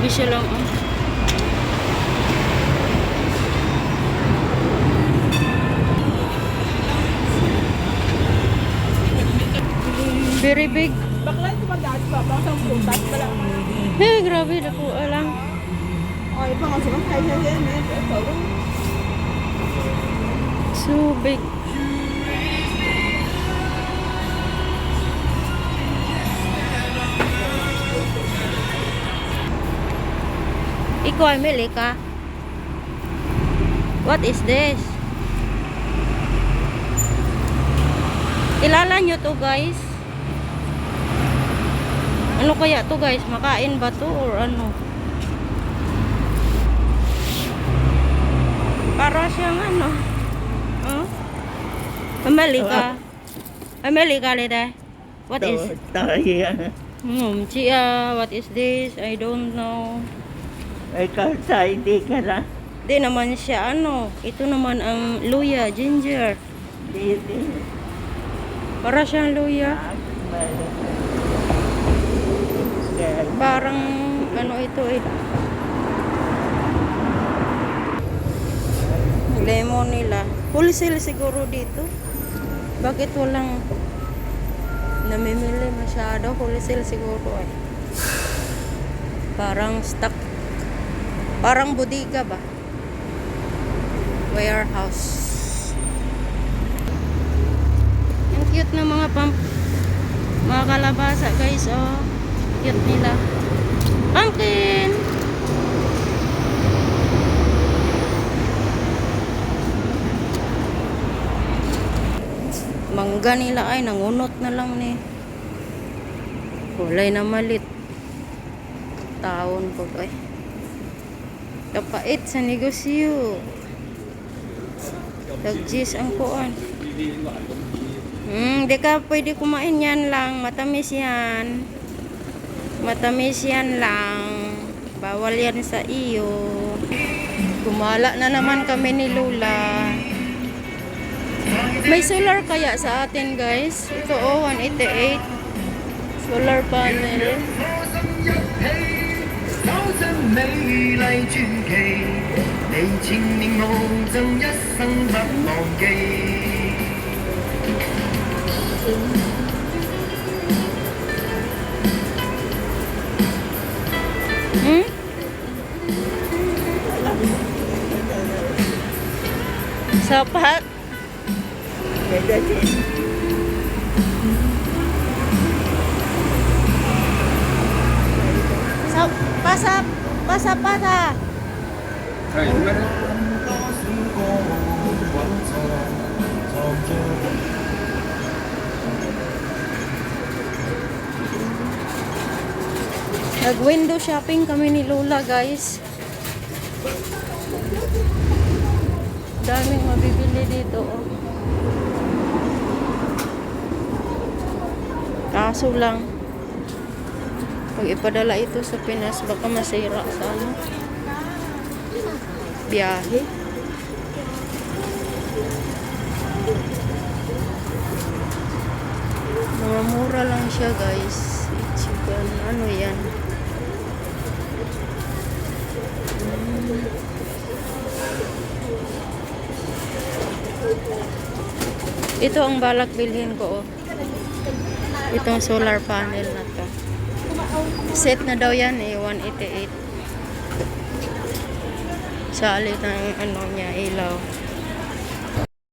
Grabe siya lang. Oh. Very big. Bakla ito mag-dati pa. Baka sa prutas pala. Eh, grabe. Naku, alang. O, iba nga sila. Kaya siya yan eh. Ito. So big. Ikaw ay mili ka? What is this? Kilala nyo to guys? Ano kaya to guys? Makain ba to or ano? Para siyang ano? Huh? Amali ka? Amali ka lida? What is? Tayo. Hmm, Chia, what is this? I don't know. Ikaw sa hindi ka na. Di naman siya ano. Ito naman ang luya, ginger. Dito. Para siyang luya. Parang ano ito eh. Lemon nila. Wholesale siguro dito. Bakit walang namimili masyado? Wholesale siguro eh. Parang stock. Parang bodega ba? Warehouse. Ang cute ng mga pump. Mga kalabasa guys, oh. Cute nila. Pumpkin! Mangga nila ay nangunot na lang ni. Kulay na malit. Taon po ay. Kapait sa negosyo. Dagjis ang kuan. Hmm, di ka pwede kumain yan lang. Matamis yan. Matamis yan lang. Bawal yan sa iyo. Gumala na naman kami ni Lola. May solar kaya sa atin guys? Ito oh, 188. Solar panel. 找尽美丽传奇，你千年梦赠一生不忘记。 Hmm? Sapat. Sa pasa pasa pasa. Nag-window shopping kami ni Lola, guys. Daming mabibili dito, oh. Kaso lang, pag ipadala ito sa Pinas, baka masira sa ano, biyahe. Mga mura lang siya, guys. Ichiban, ano yan? Ito ang balak bilhin ko, oh. Itong solar panel na. Set na daw yan eh, 188. Sa alit ng ano niya, ilaw.